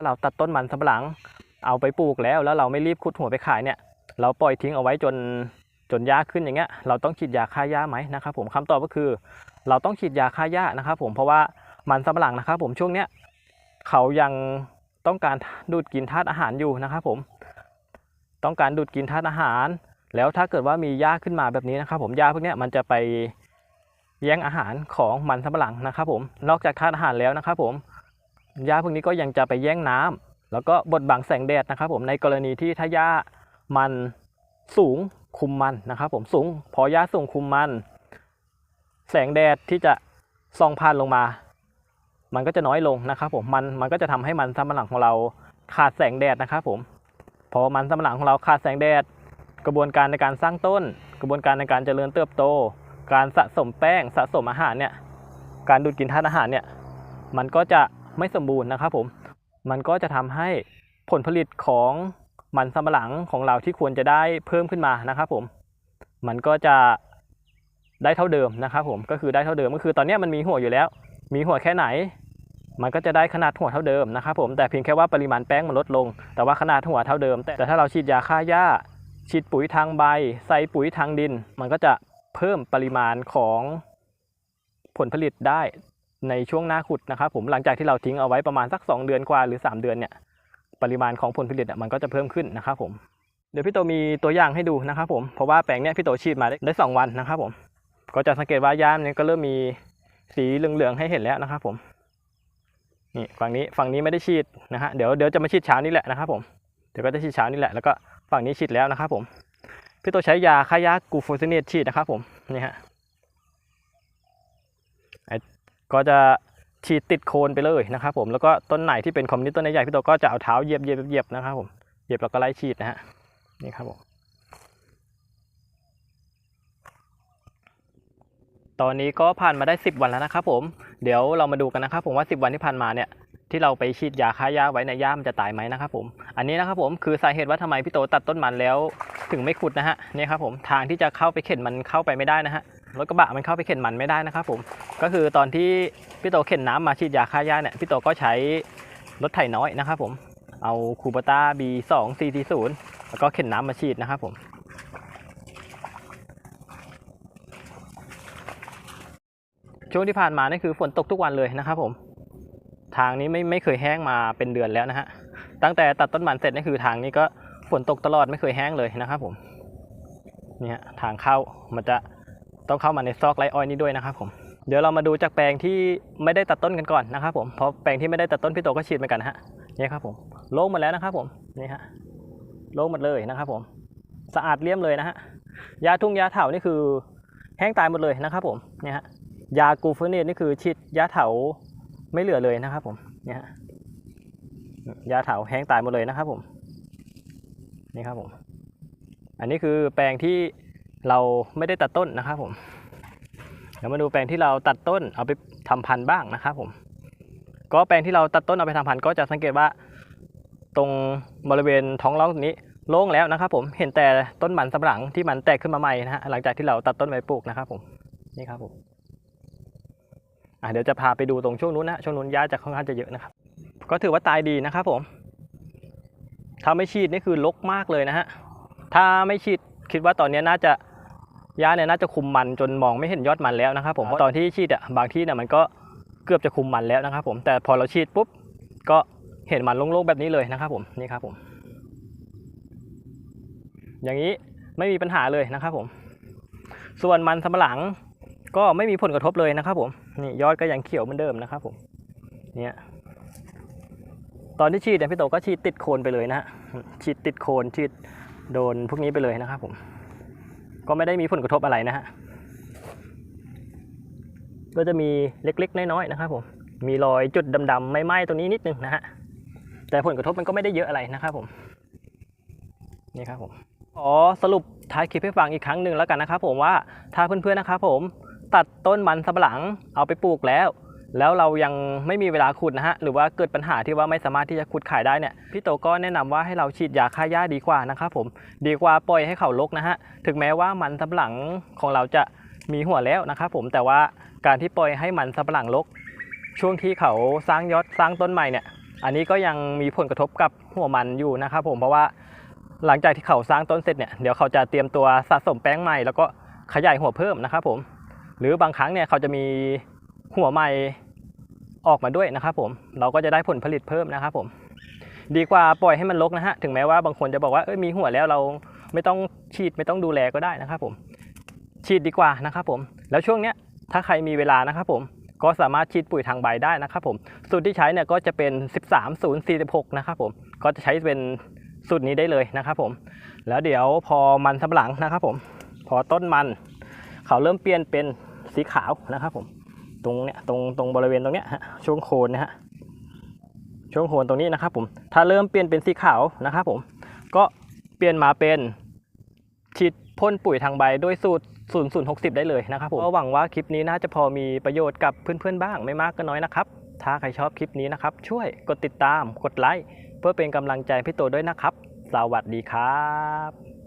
ถ้าเราตัดต้นมันสำปะหลัง เอาไปปลูกแล้วแล้วเราไม่รีบขุดหัวไปขายเนี่ย เราปล่อยทิ้งเอาไว้จนจนหญ้าขึ้นอย่างเงี้ย เราต้องฉีดยาฆ่าหญ้าไหมนะครับ ผมคำตอบก็คือ เราต้องฉีดยาฆ่าหญ้านะครับ ผมเพราะว่ามันสำปะหลังนะครับ ผมช่วงเนี้ยเขายังต้องการดูดกินธาตุอาหารอยู่นะครับ ผม ต้องการดูดกินธาตุอาหาร แล้วถ้าเกิดว่ามีหญ้าขึ้นมาแบบนี้นะครับ ผมหญ้าพวกเนี้ยมันจะไปแย่งอาหารของมันสำปะหลังนะครับ ผมนอกจากธาตุอาหารแล้วนะครับ ผม หญ้าพวกนี้ก็ยังจะไปแย่งน้ำแล้วก็บดบังแสงแดดนะครับผมในกรณีที่ถ้าหญ้ามันสูงคุมมันนะครับผมสูงพอหญ้าสูงคุมมัน แสงแดดที่จะส่องผ่านลงมา มันก็จะน้อยลงนะครับผมมันมันก็จะทำให้มันสำปะหลังของเราขาดแสงแดดนะครับผมพอมันสำปะหลังของเราขาดแสงแดด กระบวนการในการสร้างต้น กระบวนการในการเจริญเติบโต การสะสมแป้งสะสมอาหารเนี่ยการดูดกินธาตุอาหารเนี่ยมันก็จะ ไม่สมบูรณ์นะครับผมมันก็จะทำให้ผลผลิตของมันสำปะหลังของเราที่ควรจะได้เพิ่มขึ้นมานะครับผมมันก็จะได้เท่าเดิมนะครับผมก็คือได้เท่าเดิมก็คือตอนนี้มันมีหัวอยู่แล้ว มีหัวแค่ไหน มันก็จะได้ขนาดหัวเท่าเดิมนะครับผมแต่เพียงแค่ว่าปริมาณแป้งมันลดลง แต่ว่าขนาดหัวเท่าเดิม แต่แต่ถ้าเราฉีดยาฆ่าหญ้าฉีดปุ๋ยทางใบ ใส่ปุ๋ยทางดิน มันก็จะเพิ่มปริมาณของผลผลิตได้ ในช่วงหน้าขุดนะครับผมหลังจากที่เราทิ้งเอาไว้ประมาณสัก 2 เดือนกว่าหรือ 3 เดือนเนี่ยปริมาณของผลผลิตมันก็จะเพิ่มขึ้นนะครับผมเดี๋ยวพี่โตมีตัวอย่างให้ดูนะครับผมเพราะว่าแปลงเนี้ยพี่โตฉีดมาได้ได้สองวันนะครับผมก็จะสังเกตว่าย่ามเนี่ยก็เริ่มมีสีเหลืองๆให้เห็นแล้วนะครับผมนี่ฝั่งนี้ฝั่งนี้ไม่ได้ฉีดนะฮะเดี๋ยวเดี๋ยวจะมาฉีดเช้านี้แหละนะครับผมเดี๋ยวก็จะฉีดเช้านี้แหละแล้วก็ฝั่งนี้ฉีดแล้วนะครับผมพี่โตใช้ยาฆ่าหญ้ากูโฟซิเนตฉีดนะครับผมนี่ฮะไอ ก็จะฉีดติดโคนไปเลยนะครับผมแล้วก็ต้นไหนที่เป็นคอมมิวนิสต์ต้นใหญ่พี่โตก็จะเอาเท้าเหยียบเหยียบเหยียบนะครับผมเหยียบแล้วก็ไล่ฉีดนะฮะนี่ครับผมตอนนี้ก็ผ่านมาได้ 10 วันแล้วนะครับผมเดี๋ยวเรามาดูกันนะครับผมว่า 10 วันที่ผ่านมาเนี่ยที่เราไปฉีดยาฆ่าหญ้าไว้ในหญ้ามันจะตายไหมนะครับผมอันนี้นะครับผมคือสาเหตุว่าทำไมพี่โตตัดต้นมันแล้ว ถึงไม่ขุดนะฮะนี่ครับผมทางที่จะเข้าไปเข็นมันเข้าไปไม่ได้นะฮะ รถกระบะมันเข้าไปเข็นมันไม่ได้นะครับผมก็คือตอนที่พี่โตเข็นน้ำมาฉีดยาฆ่าหญ้าเนี่ยพี่โตก็ใช้รถไถน้อยนะครับผมเอาคูปต้า B2 440แล้วก็เข็นน้ำมาฉีดนะครับผมช่วงที่ผ่านมานี่คือฝนตกทุกวันเลยนะครับผมทางนี้ไม่ไม่เคยแห้งมาเป็นเดือนแล้วนะฮะตั้งแต่ตัดต้นมันเสร็จนี่คือทางนี้ก็ฝนตกตลอดไม่เคยแห้งเลยนะครับผมนี่ฮะทางเข้ามันจะ ต้องเข้ามาในซอกไรอ้อยนี้ด้วยนะครับผมเดี๋ยวเรามาดูจากแปลงที่ไม่ได้ตัดต้นกันก่อนนะครับผมเพราะแปลงที่ไม่ได้ตัดต้นพี่โตก็ฉีดเหมือนกันฮะนี่ครับผมโล่งหมดแล้วนะครับผมนี่ฮะโล่งหมดเลยนะครับผมสะอาดเลี่ยมเลยนะฮะยาทุ่งยาเถานี่คือแห้งตายหมดเลยนะครับผมเนี่ยฮะยากูเฟเนตนี่คือฉีดยาเถาไม่เหลือเลยนะครับผมเนี่ยฮะยาเถาแห้งตายหมดเลยนะครับผมนี่ครับผมอันนี้คือแปลงที่ เราไม่ได้ตัดต้นนะครับผมเดี๋ยวมาดูแปลงที่เราตัดต้นเอาไปทำพันธุ์บ้างนะครับผม ก็แปลงที่เราตัดต้นเอาไปทำพันธุ์ก็จะสังเกตว่า ตรงบริเวณท้องร่องนี้โล่งแล้วนะครับ ผมเห็นแต่ต้นมันสำปะหลังที่มันแตกขึ้นมาใหม่นะฮะหลังจากที่เราตัดต้นไปปลูกนะครับ ผมนี่ครับผมอะเดี๋ยวจะพาไปดูตรงช่วงนู้นนะช่วงนู้นหญ้าจะค่อนข้างจะเยอะนะครับ ก็ถือว่าตายดีนะครับ ผมถ้าไม่ฉีดนี่คือลกมากเลยนะฮะถ้าไม่ฉีดคิดว่าตอนนี้น่าจะ ยาเนี่ยน่าจะคุมมันจนมองไม่เห็นยอดมันแล้วนะครับผมเพราะตอนที่ฉีดอะบางที่เนี่ยมันก็เกือบจะคุมมันแล้วนะครับผมแต่พอเราฉีดปุ๊บก็เห็นมันโล่งๆแบบนี้เลยนะครับผมนี่ครับผม อย่างนี้ไม่มีปัญหาเลยนะครับผม ส่วนมันสำปะหลังก็ไม่มีผลกระทบเลยนะครับผมนี่ยอดก็ยังเขียวเหมือนเดิมนะครับผมเนี่ยตอนที่ฉีดเนี่ยพี่โตก็ฉีดติดโคนไปเลยนะฮะฉีดติดโคนฉีดโดนพวกนี้ไปเลยนะครับผม ก็ไม่ได้มีผลกระทบอะไรนะฮะก็จะมีเล็กๆ น้อยๆนะครับผมมีรอยจุดดำๆไม่ไหม้ตรงนี้นิดนึงนะฮะแต่ผลกระทบมันก็ไม่ได้เยอะอะไรนะครับผมนี่ครับผมขอสรุปท้ายคลิปให้ฟังอีกครั้งหนึ่งแล้วกันนะครับผมว่าถ้าเพื่อนๆนะครับผมตัดต้นมันสำปะหลังเอาไปปลูกแล้ว แล้วเรายังไม่มีเวลาขุดนะฮะหรือว่าเกิดปัญหาที่ว่าไม่สามารถที่จะขุดขายได้เนี่ยพี่โตก็แนะนำว่าให้เราฉีดยาฆ่าหญ้าดีกว่านะครับผมดีกว่าปล่อยให้เขารกนะฮะถึงแม้ว่ามันสำปะหลังของเราจะมีหัวแล้วนะครับผมแต่ว่าการที่ปล่อยให้มันสำปะหลังรกช่วงที่เขาสร้างยอดสร้างต้นใหม่เนี่ย อันนี้ก็ยังมีผลกระทบกับหัวมันอยู่นะครับผมเพราะว่าหลังจากที่เขาสร้างต้นเสร็จเนี่ยเดี๋ยวเขาจะเตรียมตัวสะสมแป้งใหม่ แล้วก็ขยายหัวเพิ่มนะครับผม หรือบางครั้งเนี่ยเขาจะมี หัวใหม่ออกมาด้วยนะครับผมเราก็จะได้ผลผลิตเพิ่มนะครับผม ดีกว่าปล่อยให้มันรกนะฮะถึงแม้ว่าบางคนจะบอกว่าเอ้ยมีหัวแล้วเราไม่ต้องฉีดไม่ต้องดูแลก็ได้นะครับผมฉีดดีกว่านะครับผม แล้วช่วงเนี้ยถ้าใครมีเวลานะครับผมก็สามารถฉีดปุ๋ยทางใบได้นะครับผมสูตรที่ใช้เนี่ยก็จะเป็น 13046 นะครับผมก็จะใช้เป็นสูตรนี้ได้เลยนะครับผม แล้วเดี๋ยวพอมันสำหลังนะครับผม พอต้นมัน เขาเริ่มเปลี่ยนเป็นสีขาวนะครับผม ตรงเนี้ยตรงตรงบริเวณตรงเนี้ยฮะช่วงโคนนะฮะช่วงโคนตรงนี้นะครับผมถ้าเริ่มเปลี่ยนเป็นสีขาวนะครับผมก็เปลี่ยนมาเป็นฉีดพ่นปุ๋ยทางใบด้วยสูตร 0060 ได้เลยนะครับผมก็หวังว่าคลิปนี้น่าจะพอมีประโยชน์กับเพื่อนๆบ้างไม่มากก็น้อยนะครับ ถ้าใครชอบคลิปนี้นะครับ ช่วยกดติดตามกดไลค์เพื่อเป็นกำลังใจพี่โตด้วยนะครับ สวัสดีครับ